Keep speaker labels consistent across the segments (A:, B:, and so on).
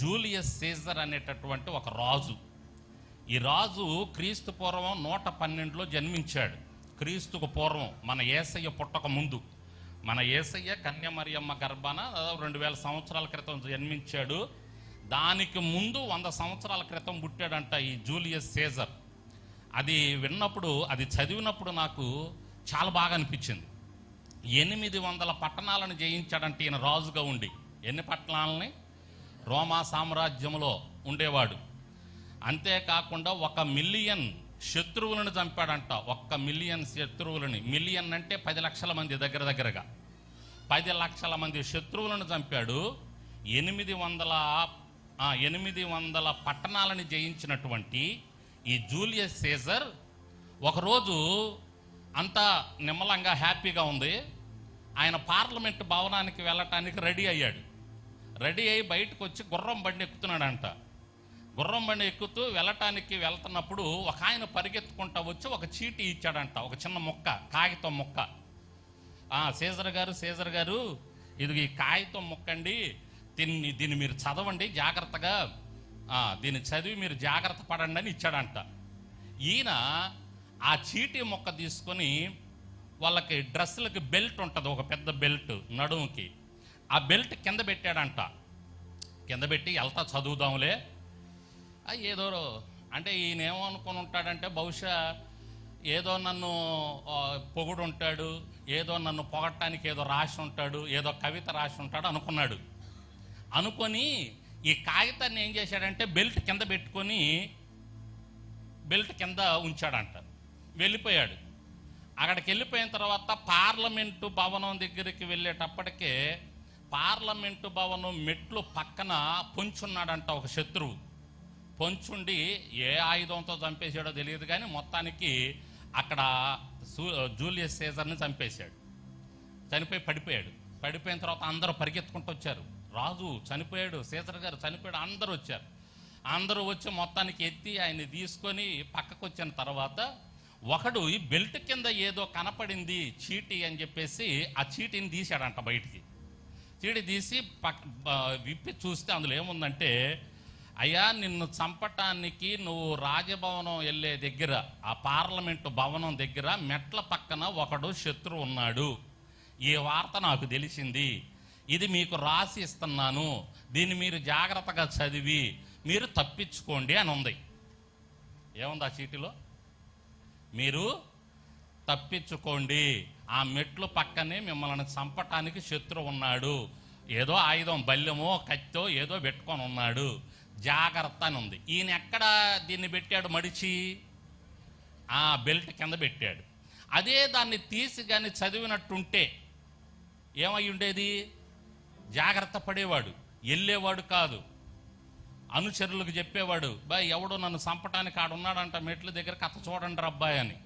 A: Julius Caesar అనేటటువంటి ఒక రాజు. ఈ రాజు క్రీస్తు పూర్వం నూట పన్నెండులో జన్మించాడు. క్రీస్తుకు పూర్వం మన ఏసయ్య పుట్టక ముందు. మన ఏసయ్య కన్యమరియమ్మ గర్భాన రెండు వేల సంవత్సరాల క్రితం జన్మించాడు. దానికి ముందు వంద సంవత్సరాల క్రితం పుట్టాడంట ఈ జూలియస్ సీజర్. అది విన్నప్పుడు అది చదివినప్పుడు నాకు చాలా బాగా అనిపించింది. ఎనిమిది వందల పట్టణాలను జయించాడంటే ఈయన రాజుగా ఉండి. ఎన్ని పట్టణాలని? రోమా సామ్రాజ్యంలో ఉండేవాడు. అంతేకాకుండా ఒక మిలియన్ శత్రువులను చంపాడంట. ఒక్క మిలియన్ శత్రువులని. మిలియన్ అంటే పది లక్షల మంది దగ్గర దగ్గరగా. పది లక్షల మంది శత్రువులను చంపాడు. ఎనిమిది వందల ఎనిమిది వందల పట్టణాలను జయించినటువంటి ఈ జూలియస్ సీజర్ ఒకరోజు అంతా నిమ్మలంగా హ్యాపీగా ఉంది. ఆయన పార్లమెంట్ భవనానికి వెళ్ళటానికి రెడీ అయ్యాడు. రెడీ అయ్యి బయటకు వచ్చి గుర్రం బండి ఎక్కుతున్నాడంట. గుర్రం బండి ఎక్కుతూ వెళ్ళటానికి వెళ్తున్నప్పుడు ఒక ఆయన పరిగెత్తుకుంటా వచ్చి ఒక చీటీ ఇచ్చాడంట ఒక చిన్న మొక్క కాగితం మొక్క. సీజర్ గారు సీజర్ గారు ఇది ఈ కాగితం మొక్కండి దీన్ని దీన్ని మీరు చదవండి జాగ్రత్తగా దీన్ని చదివి మీరు జాగ్రత్త పడండి అని ఇచ్చాడంట. ఈయన ఆ చీటీ మొక్క తీసుకొని వాళ్ళకి డ్రెస్సులకి బెల్ట్ ఉంటుంది ఒక పెద్ద బెల్ట్ నడుముకి. ఆ బెల్ట్ కింద పెట్టాడంట. కింద పెట్టి వెళ్తా చదువుదాంలే. ఏదో అంటే ఈయన ఏమనుకుని ఉంటాడంటే బహుశా ఏదో నన్ను పొగుడు ఉంటాడు ఏదో నన్ను పొగట్టానికి ఏదో రాసి ఉంటాడు ఏదో కవిత రాసి ఉంటాడు అనుకున్నాడు. అనుకొని ఈ కాగితాన్ని ఏం చేశాడంటే బెల్ట్ కింద పెట్టుకొని బెల్ట్ కింద ఉంచాడంట. వెళ్ళిపోయాడు. అక్కడికి వెళ్ళిపోయిన తర్వాత పార్లమెంటు భవనం దగ్గరికి వెళ్ళేటప్పటికే పార్లమెంటు భవనం మెట్లు పక్కన పొంచున్నాడంట ఒక శత్రువు. పొంచుండి ఏ ఆయుధంతో చంపేశాడో తెలియదు కానీ మొత్తానికి అక్కడ సూ- జూలియస్ సీజర్ని చంపేశాడు. చనిపోయి పడిపోయాడు. పడిపోయిన తర్వాత అందరూ పరిగెత్తుకుంటూ వచ్చారు. రాజు చనిపోయాడు సీజర్ గారు చనిపోయాడు అందరూ వచ్చారు. అందరూ వచ్చి మొత్తానికి ఎత్తి ఆయన్ని తీసుకొని పక్కకు వచ్చిన తర్వాత ఒకడు ఈ బెల్ట్ కింద ఏదో కనపడింది చీటీ అని చెప్పేసి ఆ చీటీని తీశాడంట బయటికి. చీడి తీసి పక్క విప్పి చూస్తే అందులో ఏముందంటే అయ్యా నిన్ను చంపటానికి నువ్వు రాజభవనం వెళ్ళే దగ్గర ఆ పార్లమెంటు భవనం దగ్గర మెట్ల పక్కన ఒకడు శత్రువు ఉన్నాడు. ఈ వార్త నాకు తెలిసింది. ఇది మీకు రాసి ఇస్తున్నాను. దీన్ని మీరు జాగ్రత్తగా చదివి మీరు తప్పించుకోండి అని ఉంది. ఏముంది ఆ చీటిలో? మీరు తప్పించుకోండి. ఆ మెట్లు పక్కనే మిమ్మల్ని చంపటానికి శత్రువు ఉన్నాడు. ఏదో ఆయుధం బల్యమో కత్తో ఏదో పెట్టుకొని ఉన్నాడు. జాగ్రత్త అని ఉంది. ఈయన ఎక్కడ దీన్ని పెట్టాడు మడిచి? ఆ బెల్ట్ కింద పెట్టాడు. అదే దాన్ని తీసి కానీ చదివినట్టుంటే ఏమై ఉండేది? జాగ్రత్త పడేవాడు. వెళ్ళేవాడు కాదు. అనుచరులకు చెప్పేవాడు బాయ్ ఎవడో నన్ను చంపటానికి ఆడున్నాడంట మెట్ల దగ్గర కథ చూడండి రబ్బాయి అని.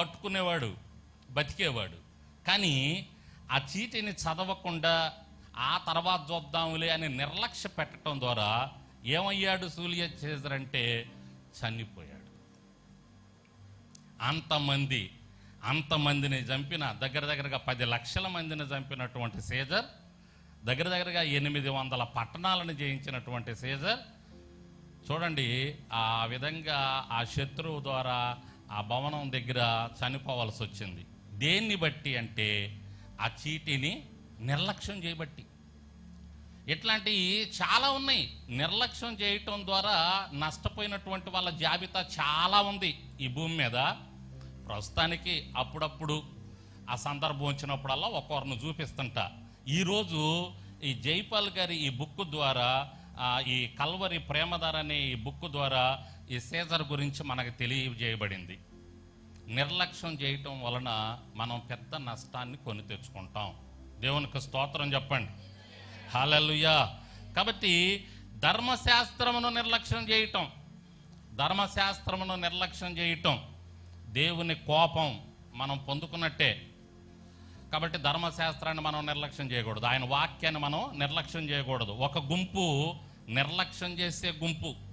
A: పట్టుకునేవాడు బతికేవాడు. కానీ ఆ చీటిని చదవకుండా ఆ తర్వాత చూద్దాంలే అని నిర్లక్ష్య పెట్టడం ద్వారా ఏమయ్యాడు సూర్య చేజర్ అంటే చనిపోయాడు. అంతమంది అంతమందిని చంపిన దగ్గర దగ్గరగా పది లక్షల మందిని చంపినటువంటి సీజర్ దగ్గర దగ్గరగా ఎనిమిది వందల పట్టణాలను జయించినటువంటి సీజర్ చూడండి ఆ విధంగా ఆ శత్రువు ద్వారా ఆ భవనం దగ్గర చనిపోవాల్సి వచ్చింది దేన్ని బట్టి అంటే ఆ చీటీని నిర్లక్ష్యం చేయబట్టి. ఇట్లాంటివి చాలా ఉన్నాయి. నిర్లక్ష్యం చేయటం ద్వారా నష్టపోయినటువంటి వాళ్ళ జాబితా చాలా ఉంది ఈ భూమి మీద. ప్రస్తుతానికి అప్పుడప్పుడు ఆ సందర్భం వచ్చినప్పుడల్లా ఒక్కొక్కరిని చూపిస్తుంటా. ఈరోజు ఈ జైపాల్ గారి ఈ బుక్ ద్వారా ఈ కల్వరి ప్రేమధార అనే ఈ బుక్ ద్వారా ఈ సీజర్ గురించి మనకు తెలియజేయబడింది. నిర్లక్ష్యం చేయటం వలన మనం పెద్ద నష్టాన్ని కొని తెచ్చుకుంటాం. దేవునికి స్తోత్రం చెప్పండి. హాలలుయా కాబట్టి ధర్మశాస్త్రమును నిర్లక్ష్యం చేయటం ధర్మశాస్త్రమును నిర్లక్ష్యం చేయటం దేవుని కోపం మనం పొందుకున్నట్టే. కాబట్టి ధర్మశాస్త్రాన్ని మనం నిర్లక్ష్యం చేయకూడదు. ఆయన వాక్యాన్ని మనం నిర్లక్ష్యం చేయకూడదు. ఒక గుంపు నిర్లక్ష్యం చేసే గుంపు.